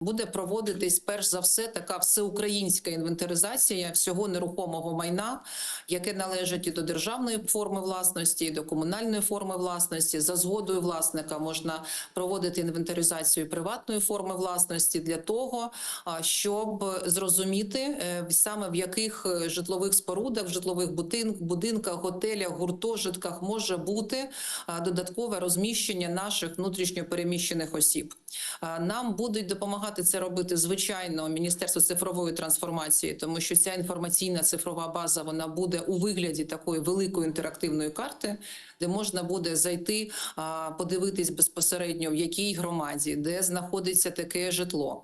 Буде проводитись перш за все така всеукраїнська інвентаризація всього нерухомого майна, яке належить і до державної форми власності, і до комунальної форми власності. За згодою власника можна проводити інвентаризацію приватної форми власності для того, щоб зрозуміти е, саме в яких е, житлових спорудах, житлових будин- будинках, готелях, гуртожитках може бути додаткове розміщення наших внутрішньопереміщених осіб. Нам будуть допомагати це робити звичайно Міністерство цифрової трансформації, тому що ця інформаційна цифрова база вона буде у вигляді такої великої інтерактивної карти, де можна буде зайти, подивитись безпосередньо в якій громаді, де знаходиться таке житло,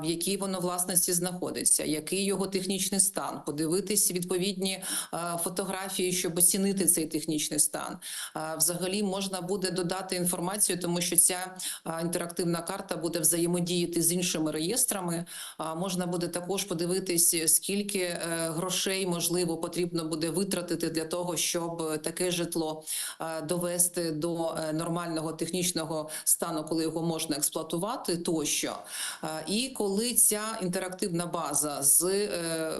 в якій воно власності знаходиться, який його технічний стан, подивитись відповідні фотографії, щоб оцінити цей технічний стан. Взагалі можна буде додати інформацію, тому що ця інтерактивна карта буде взаємодіяти з іншими реєстрами. Можна буде також подивитись, скільки е, грошей можливо потрібно буде витратити для того, щоб таке житло е, довести до е, нормального технічного стану, коли його можна експлуатувати, тощо. І коли ця інтерактивна база з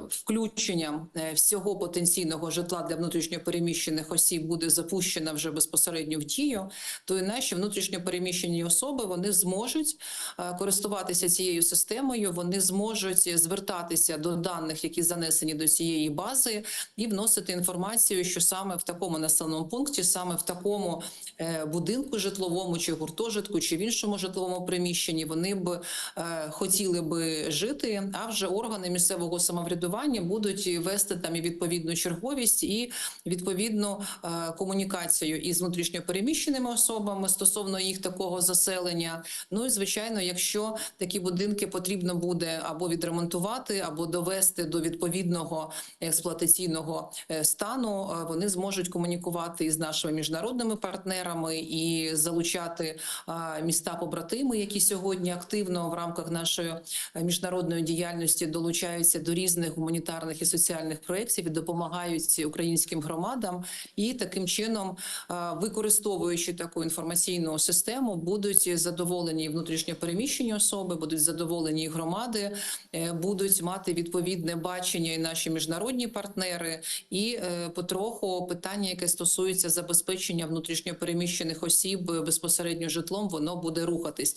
включенням всього потенційного житла для внутрішньопереміщених осіб буде запущена вже безпосередньо в дію, то і наші внутрішньопереміщені особи вони зможуть е, користуватися цією системою, вони зможуть звертатися до даних, які занесені до цієї бази, і вносити інформацію, що саме в такому населеному пункті, саме в такому е, будинку житловому чи гуртожитку, чи в іншому житловому приміщенні вони б е, хотіли би жити. А вже органи місцевого самоврядування будуть вести там і відповідну черговість і відповідну комунікацію із внутрішньопереміщеними особами стосовно їх такого заселення. Ну і звичайно, якщо такі будинки потрібно буде або відремонтувати, або довести до відповідного експлуатаційного е, стану, е, вони зможуть комунікувати із нашими міжнародними партнерами і залучати міста побратими, які сьогодні активно в рамках нашої е, міжнародної діяльності долучаються до різних гуманітарних і соціальних проєктів і допомагають українським громадам, і таким чином, використовуючи таку інформаційну систему, будуть задоволені внутрішньо переміщені особи, будуть задоволені і громади, е, будуть мати відповідне бачення і наші міжнародні партнери, і е, потроху питання, яке стосується забезпечення внутрішньо переміщених осіб е, безпосередньо житлом, воно буде рухатись.